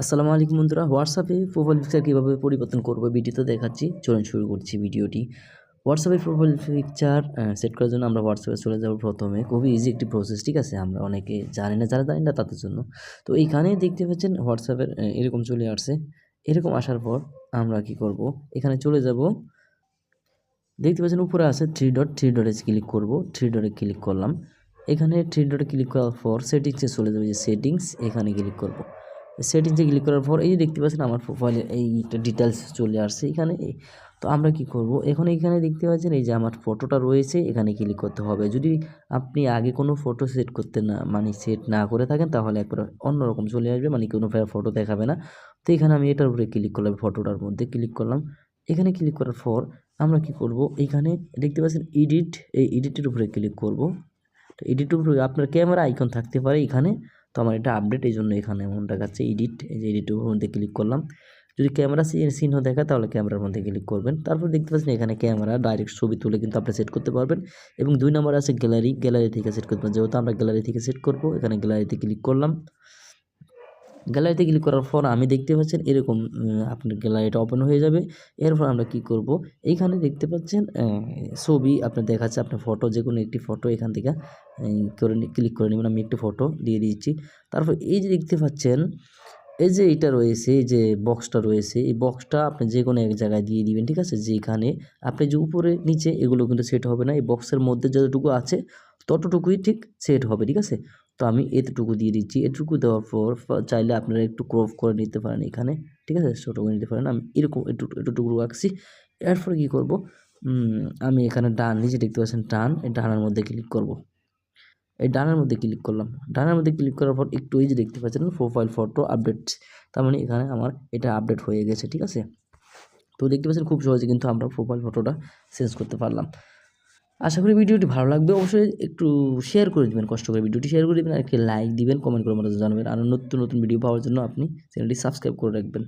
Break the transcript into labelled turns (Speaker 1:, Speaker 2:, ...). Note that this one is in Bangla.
Speaker 1: আসসালামু আলাইকুম বন্ধুরা হোয়াটসঅ্যাপে প্রোফাইল পিকচার কীভাবে পরিবর্তন করব ভিডিওতে দেখাচ্ছি। চলুন শুরু করছি ভিডিওটি। হোয়াটসঅ্যাপে প্রোফাইল পিকচার সেট করার জন্য আমরা হোয়াটসঅ্যাপে চলে যাব প্রথমে। খুবই ইজি একটি প্রসেস ঠিক আছে? আমরা অনেকে জানি না, যারা জানি না তাদের জন্য। তো এইখানে দেখতে পাচ্ছেন হোয়াটসঅ্যাপের এরকম চলে আসছে। এরকম আসার পর আমরা কি করব? এখানে চলে যাব। দেখতে পাচ্ছেন উপরে আছে থ্রি ডট থ্রি ডটে ক্লিক করব। থ্রি ডটে ক্লিক করলাম। এখানে থ্রি ডটে ক্লিক করার পর সেটিংসে চলে যাবে যে সেটিংস এখানে ক্লিক করব। সেটিংসে ক্লিক করার পর এই যে দেখতে পাচ্ছেন আমার প্রোফাইলে এইটা ডিটেলস চলে আসছে এখানে। তো আমরা কি করব? এখন এখানে দেখতে পাচ্ছেন এই যে আমার ফটোটা রয়েছে, এখানে ক্লিক করতে হবে। যদি আপনি আগে কোনো ফটো সেট করতে না মানে সেট না করে থাকেন, তাহলে একবার অন্যরকম চলে আসবে মানে কোনো ফটো দেখাবে না। তো এখানে আমি এটার উপরে ক্লিক করলাম ফটোটার মধ্যে ক্লিক করলাম। এখানে ক্লিক করার পর আমরা কি করব? এখানে দেখতে পাচ্ছেন এডিট এই এডিটের উপরে ক্লিক করব। তো এডিটের উপরে আপনার ক্যামেরা আইকন থাকতে পারে এখানে। তো আমার এটা আপডেট এই জন্য এখানে এমন দেখাচ্ছে এডিট এই যে এডিটের মধ্যে ক্লিক করলাম। যদি ক্যামেরা চিহ্ন দেখা তাহলে ক্যামেরার মধ্যে ক্লিক করবেন। তারপর দেখতে পাচ্ছেন এখানে ক্যামেরা ডাইরেক্ট ছবি তুলে কিন্তু আপনি সেট করতে পারবেন। এবং দুই নম্বর আছে গ্যালারি গ্যালারি থেকে সেট করতে পারবেন। যেহেতু আমরা গ্যালারি থেকে সেট করব, এখানে গ্যালারিতে ক্লিক করলাম। গ্যালারিতে ক্লিক করার পর আমি দেখতে পাচ্ছেন এরকম আপনার গ্যালারিটা ওপেন হয়ে যাবে। এরপর আমরা কি করব? এইখানে দেখতে পাচ্ছেন ছবি আপনার দেখাচ্ছে, আপনার ফটো যে কোনো একটি ফটো এখান থেকে করে ক্লিক করে নেবেন। আমি একটি ফটো দিয়ে দিচ্ছি। তারপর এই যে দেখতে পাচ্ছেন, এই যে এটা রয়েছে, এই যে বক্সটা রয়েছে, এই বক্সটা আপনি যে কোনো এক জায়গায় দিয়ে দিবেন, ঠিক আছে? যেখানে আপনি যে উপরে, নিচে এগুলো কিন্তু সেট হবে না। এই বক্সের মধ্যে যতটুকু আছে, ততটুকুই ঠিক সেট হবে, ঠিক আছে? তো আমি এতটুকু দিয়ে দিচ্ছি। এটুকু দেওয়ার পর চাইলে আপনারা একটু ক্রপ করে নিতে পারেন এখানে, ঠিক আছে? ছোটো করে নিতে পারেন। আমি এরকম একটু এটুকু রাখছি। এরপর কী করব? আমি এখানে ডান নিচে দেখতে পাচ্ছেন ডান, এই ডানের মধ্যে ক্লিক করব। এই ডানের মধ্যে ক্লিক করলাম। ডানের মধ্যে ক্লিক করার পর একটু এই যে দেখতে পাচ্ছেন প্রোফাইল ফটো আপডেট তার মানে এখানে আমার এটা আপডেট হয়ে গেছে, ঠিক আছে? তো দেখতে পাচ্ছেন, খুব সহজে কিন্তু আমরা প্রোফাইল ফটোটা চেঞ্জ করতে পারলাম। আশা করি ভিডিওটি ভালো লাগবে। অবশ্যই একটু শেয়ার করে দেবেন, কষ্ট করে ভিডিওটি শেয়ার করে দেবেন, আর একটি লাইক দিবেন কমেন্ট করে আমাদের জানাবেন। আর নতুন নতুন ভিডিও পাওয়ার জন্য আপনি চ্যানেলটি সাবস্ক্রাইব করে রাখবেন।